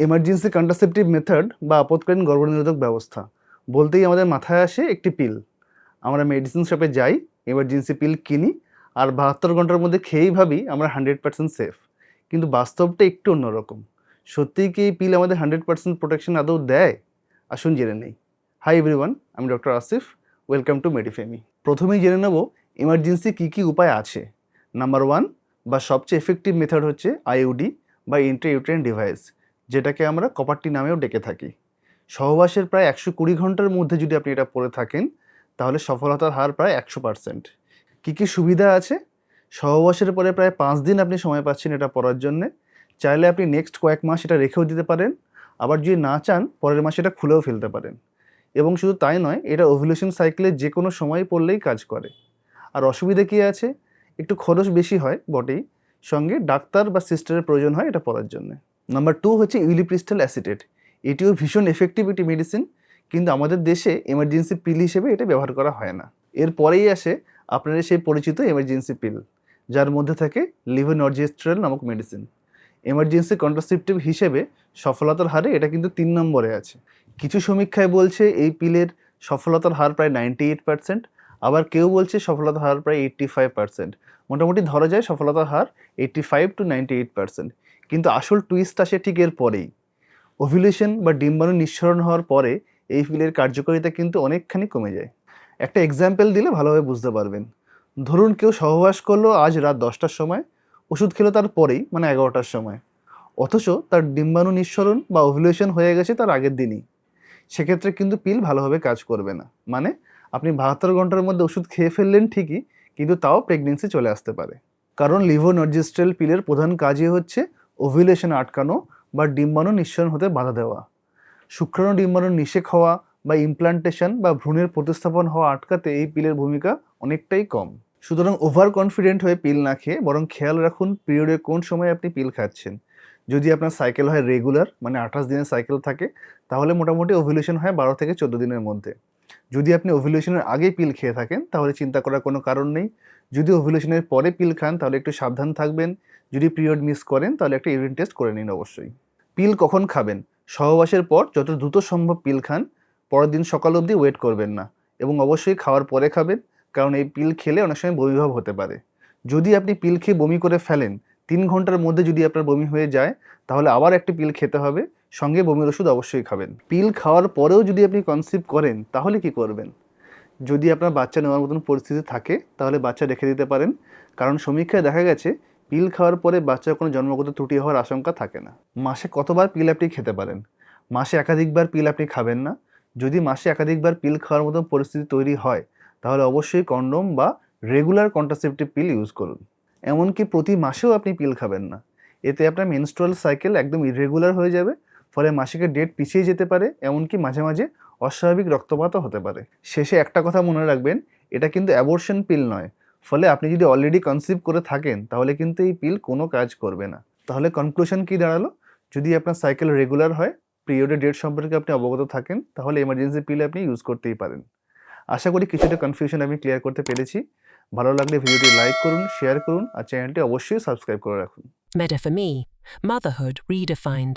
Emergency contraceptive method বা আপৎকালীন গর্ভনিরোধক ব্যবস্থা। বলতেই আমাদের মাথায় আসে একটি পিল আমরা মেডিসিন শপে যাই এমার্জেন্সি পিল কিনি আর বাহাত্তর ঘণ্টার মধ্যে খেয়েই ভাবি আমরা হান্ড্রেড পার্সেন্ট সেফ কিন্তু বাস্তবটা একটু অন্যরকম। সত্যিই কি এই পিল আমাদের হান্ড্রেড পার্সেন্ট প্রোটেকশন আদৌ দেয়? আসুন জেনে নেই। হাই এভরিওয়ান আমি doctor Asif. Welcome to Medifemi প্রথমেই জেনে নেব এমার্জেন্সি কী কী উপায় আছে? নাম্বার ওয়ান বা সবচেয়ে এফেক্টিভ মেথড হচ্ছে আইউডি বা ইন্টারইউট্রেন ডিভাইস যেটাকে আমরা কপারটি নামেও ডেকে থাকি। সহবাসের প্রায় একশো কুড়ি ঘণ্টার মধ্যে যদি আপনি এটা পরে থাকেন, তাহলে সফলতার হার প্রায় একশো পার্সেন্ট। কী কী সুবিধা আছে? সহবাসের পরে প্রায় পাঁচ দিন আপনি সময় পাচ্ছেন এটা পরার জন্যে। চাইলে আপনি নেক্সট কয়েক মাস এটা রেখেও দিতে পারেন। আবার যদি না চান, পরের মাসে এটা খুলেও ফেলতে পারেন। এবং শুধু তাই নয়, এটা ওভুলেশন সাইকেলে যে কোনো সময় পড়লেই কাজ করে। আর অসুবিধা কী আছে? একটু খরচ বেশি হয় বটেই। সঙ্গে ডাক্তার বা সিস্টারের প্রয়োজন হয় এটা পড়ার জন্য। নাম্বার টু হচ্ছে ইউলিপ্রিস্টাল অ্যাসিটেট। এটিও ভীষণ এফেক্টিভ একটি মেডিসিন কিন্তু আমাদের দেশে এমার্জেন্সি পিল হিসেবে এটা ব্যবহার করা হয় না। এরপরেই আসে আপনাদের সেই পরিচিত এমার্জেন্সি পিল যার মধ্যে থাকে লিভোনর্জিস্ট্রেল নামক মেডিসিন এমার্জেন্সি কন্ট্রাসেপটিভ হিসেবে সফলতার হারে এটা কিন্তু তিন নম্বরে আছে। কিছু সমীক্ষায় বলছে এই পিলের সফলতার হার প্রায় নাইনটি এইট পার্সেন্ট আবার কেউ বলছে সফলতার হার প্রায় এইট্টি ফাইভ পার্সেন্ট মোটামুটি ধরা যায় সফলতার হার eighty five to ninety eight percent কিন্তু আসল টুইস্ট আসে ঠিক এর পরেই। ওভুলেশন বা ডিম্বাণু নিঃসরণ হওয়ার পরে এই পিলের কার্যকারিতা কিন্তু অনেকখানি কমে যায়। একটা এক্সাম্পল দিলে ভালোভাবে বুঝতে পারবেন। ধরুন কেউ সহবাস করল আজ রাত দশটার সময়, ওষুধ খেলো তার পরেই মানে এগারোটার সময়। অথচ তার ডিম্বাণু নিঃসরণ বা ওভুলেশন হয়ে গেছে তার আগের দিনই। সেক্ষেত্রে কিন্তু পিল ভালোভাবে কাজ করবে না। মানে আপনি বাহাত্তর ঘণ্টার মধ্যে ওষুধ খেয়ে ফেললেন ঠিকই, কিন্তু তাও প্রেগনেন্সি চলে আসতে পারে। কারণ লিভো লিভোনর্জিস্ট্রেল পিলের প্রধান কাজই হচ্ছে ওভুলেশন আটকানো বা ডিম্বাণু নিঃসরণ হতে বাধা দেওয়া। শুক্রাণু ডিম্বাণু নিষেক হওয়া বা ইমপ্লান্টেশন বা ভ্রূণের প্রতিস্থাপন হওয়া আটকাতে এই পিলের ভূমিকা অনেকটাই কম। সুতরাং ওভার কনফিডেন্ট হয়ে পিল না খেয়ে বরং খেয়াল রাখুন পিরিয়ডে কোন সময় আপনি পিল খাচ্ছেন। যদি আপনার সাইকেল হয় রেগুলার মানে আঠাশ দিনের সাইকেল থাকে, তাহলে মোটামুটি ওভুলেশন হয় বারো থেকে চোদ্দ দিনের মধ্যে। যদি আপনি ওভুলেশনের আগে পিল খেয়ে থাকেন, তাহলে চিন্তা করার কোনো কারণ নেই। যদি ওভুলেশনের পরে পিল খান, তাহলে একটু সাবধান থাকবেন। যদি পিরিয়ড মিস করেন, তাহলে একটা ইউরিন টেস্ট করে নিন অবশ্যই। পিল কখন খাবেন? সহবাসের পর যত দ্রুত সম্ভব পিল খান, পরের দিন সকাল অবধি ওয়েট করবেন না এবং অবশ্যই খাওয়ার পরে খাবেন, কারণ এই পিল খেলে অনেক সময় বমিভাব হতে পারে। যদি আপনি পিল খেয়ে বমি করে ফেলেন, তিন ঘণ্টার মধ্যে যদি আপনার বমি হয়ে যায়, তাহলে আবার একটি পিল খেতে হবে, সঙ্গে বমির ওষুধ অবশ্যই খাবেন। পিল খাওয়ার পরেও যদি আপনি কনসিভ করেন, তাহলে কি করবেন? যদি আপনার বাচ্চা নেওয়ার মতন পরিস্থিতি থাকে, তাহলে বাচ্চা রেখে দিতে পারেন, কারণ সমীক্ষায় দেখা গেছে পিল খাওয়ার পরে বাচ্চার কোনো জন্মগত ত্রুটি হওয়ার আশঙ্কা থাকে না। মাসে কতবার পিল আপনি খেতে পারেন? মাসে একাধিকবার পিল আপনি খাবেন না? যদি মাসে একাধিকবার পিল খাওয়ার মতো পরিস্থিতি তৈরি হয়, তাহলে অবশ্যই কন্ডোম বা রেগুলার কন্ট্রাসেপটিভ পিল ইউজ করুন। এমনকি প্রতি মাসেও আপনি পিল খাবেন না। এতে আপনার মেনস্ট্রুয়াল সাইকেল একদম ইরেগুলার হয়ে যাবে, ফলে মাসিকের ডেট পিছিয়ে যেতে পারে, এমনকি মাঝে মাঝে অস্বাভাবিক রক্তপাতও হতে পারে। শেষে একটা কথা মনে রাখবেন, এটা কিন্তু অ্যাবর্শন পিল নয় ফলে আপনি যদি অলরেডি কনসিভ করে থাকেন তাহলে কিন্তু এই পিল কোনো কাজ করবে না। তাহলে কনক্লুশন কি দাঁড়াল? যদি আপনার সাইকেল রেগুলার হয় পিরিয়ডের ডেট সম্পর্কে আপনি অবগত থাকেন তাহলে এমার্জেন্সি পিল আপনি ইউজ করতেই পারেন। আশা করি কিছুটা কনফিউশন আমি ক্লিয়ার করতে পেরেছি। ভালো লাগলে ভিডিওটি লাইক করুন শেয়ার করুন আর চ্যানেলটি অবশ্যই সাবস্ক্রাইব করে রাখুন। Meta for Me, Motherhood Redefined.